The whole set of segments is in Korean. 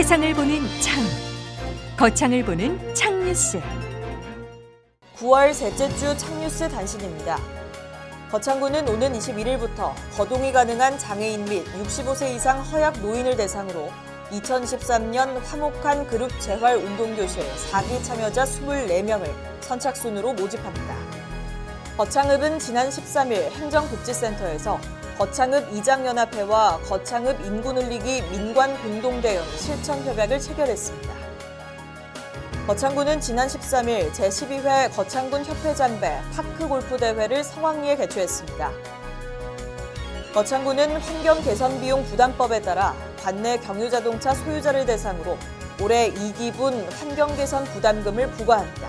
세상을 보는 창 거창을 보는 창뉴스 9월 셋째 주 창뉴스 단신입니다. 거창구는 오는 21일부터 거동이 가능한 장애인 및 65세 이상 허약 노인을 대상으로 2013년 화목한 그룹 재활 운동교실 4기 참여자 24명을 선착순으로 모집합니다. 거창읍은 지난 13일 행정복지센터에서 거창읍 이장연합회와 거창읍 인구 늘리기 민관 공동대응 실천 협약을 체결했습니다. 거창구는 지난 13일 제12회 거창군 협회잔배 파크 골프 대회를 성황리에 개최했습니다. 거창구는 환경 개선 비용 부담법에 따라 관내 경유자동차 소유자를 대상으로 올해 2기분 환경 개선 부담금을 부과합니다.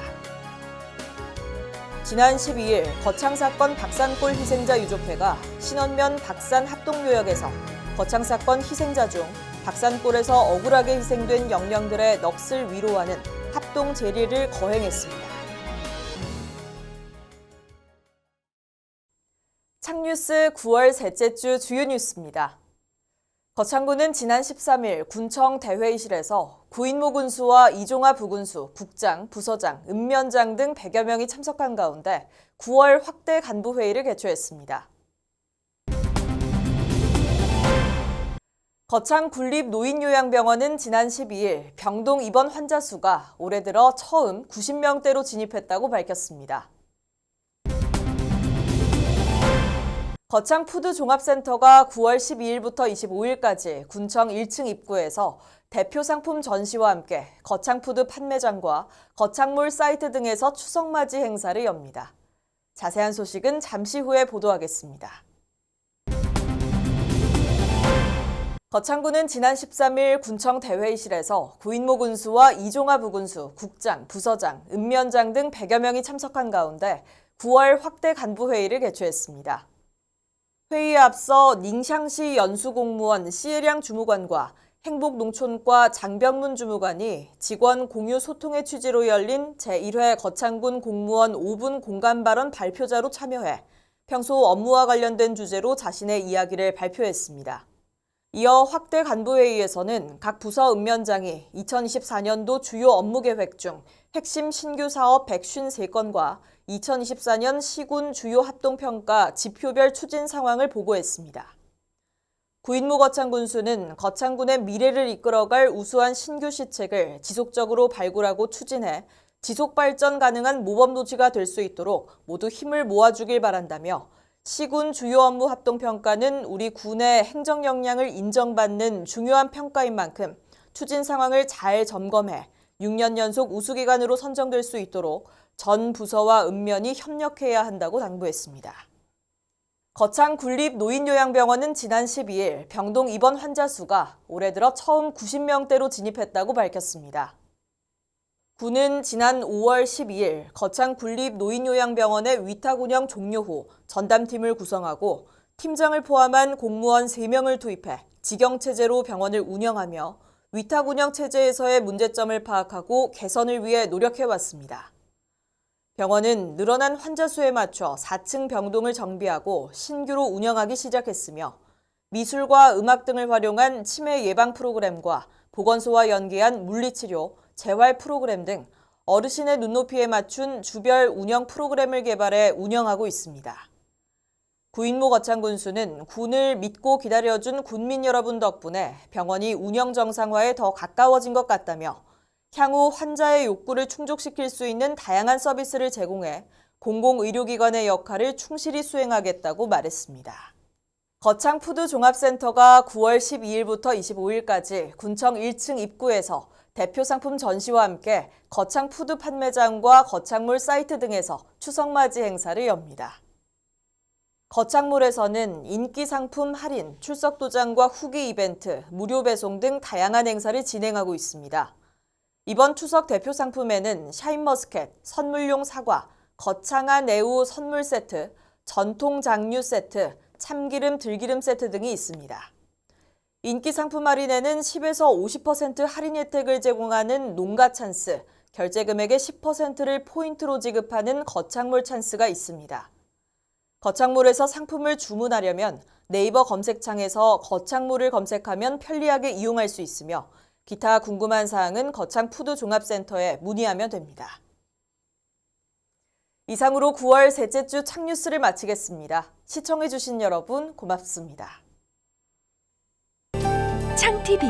지난 12일 거창 사건 박산골 희생자 유족회가 신원면 박산 합동묘역에서 거창 사건 희생자 중 박산골에서 억울하게 희생된 영령들의 넋을 위로하는 합동 제리를 거행했습니다. 창뉴스 9월 셋째 주 주요 뉴스입니다. 거창구는 지난 13일 군청 대회의실에서 구인모 군수와 이종화 부군수, 국장, 부서장, 읍면장 등 100여 명이 참석한 가운데 9월 확대 간부 회의를 개최했습니다. 거창 군립 노인요양병원은 지난 12일 병동 입원 환자 수가 올해 들어 처음 90명대로 진입했다고 밝혔습니다. 거창 푸드 종합센터가 9월 12일부터 25일까지 군청 1층 입구에서 대표 상품 전시와 함께 거창 푸드 판매장과 거창몰 사이트 등에서 추석 맞이 행사를 엽니다. 자세한 소식은 잠시 후에 보도하겠습니다. 거창구는 지난 13일 군청 대회의실에서 구인모 군수와 이종화 부군수, 국장, 부서장, 읍면장 등 100여 명이 참석한 가운데 9월 확대 간부 회의를 개최했습니다. 회의에 앞서 닝샹시 연수공무원 시혜량 주무관과 행복농촌과 장병문 주무관이 직원 공유 소통의 취지로 열린 제1회 거창군 공무원 5분 공감 발언 발표자로 참여해 평소 업무와 관련된 주제로 자신의 이야기를 발표했습니다. 이어 확대 간부회의에서는 각 부서 읍면장이 2024년도 주요 업무 계획 중 핵심 신규 사업 153건과 2024년 시군 주요 합동평가 지표별 추진 상황을 보고했습니다. 구인무 거창군수는 거창군의 미래를 이끌어갈 우수한 신규 시책을 지속적으로 발굴하고 추진해 지속 발전 가능한 모범 도시가 될 수 있도록 모두 힘을 모아주길 바란다며 시군 주요 업무 합동 평가는 우리 군의 행정 역량을 인정받는 중요한 평가인 만큼 추진 상황을 잘 점검해 6년 연속 우수기관으로 선정될 수 있도록 전 부서와 읍면이 협력해야 한다고 당부했습니다. 거창 군립 노인요양병원은 지난 12일 병동 입원 환자 수가 올해 들어 처음 90명대로 진입했다고 밝혔습니다. 군은 지난 5월 12일 거창 군립 노인요양병원의 위탁 운영 종료 후 전담팀을 구성하고 팀장을 포함한 공무원 3명을 투입해 직영체제로 병원을 운영하며 위탁 운영 체제에서의 문제점을 파악하고 개선을 위해 노력해왔습니다. 병원은 늘어난 환자 수에 맞춰 4층 병동을 정비하고 신규로 운영하기 시작했으며 미술과 음악 등을 활용한 치매 예방 프로그램과 보건소와 연계한 물리치료, 재활 프로그램 등 어르신의 눈높이에 맞춘 주별 운영 프로그램을 개발해 운영하고 있습니다. 구인모 거창군수는 군을 믿고 기다려준 군민 여러분 덕분에 병원이 운영 정상화에 더 가까워진 것 같다며 향후 환자의 욕구를 충족시킬 수 있는 다양한 서비스를 제공해 공공의료기관의 역할을 충실히 수행하겠다고 말했습니다. 거창 푸드 종합센터가 9월 12일부터 25일까지 군청 1층 입구에서 대표 상품 전시와 함께 거창 푸드 판매장과 거창몰 사이트 등에서 추석맞이 행사를 엽니다. 거창몰에서는 인기 상품 할인, 출석 도장과 후기 이벤트, 무료 배송 등 다양한 행사를 진행하고 있습니다. 이번 추석 대표 상품에는 샤인머스켓, 선물용 사과, 거창한 애우 선물 세트, 전통 장류 세트, 참기름 들기름 세트 등이 있습니다. 인기 상품 할인에는 10에서 50% 할인 혜택을 제공하는 농가 찬스, 결제 금액의 10%를 포인트로 지급하는 거창몰 찬스가 있습니다. 거창몰에서 상품을 주문하려면 네이버 검색창에서 거창몰을 검색하면 편리하게 이용할 수 있으며 기타 궁금한 사항은 거창 푸드 종합센터에 문의하면 됩니다. 이상으로 9월 셋째 주 창뉴스를 마치겠습니다. 시청해주신 여러분 고맙습니다. 창 TV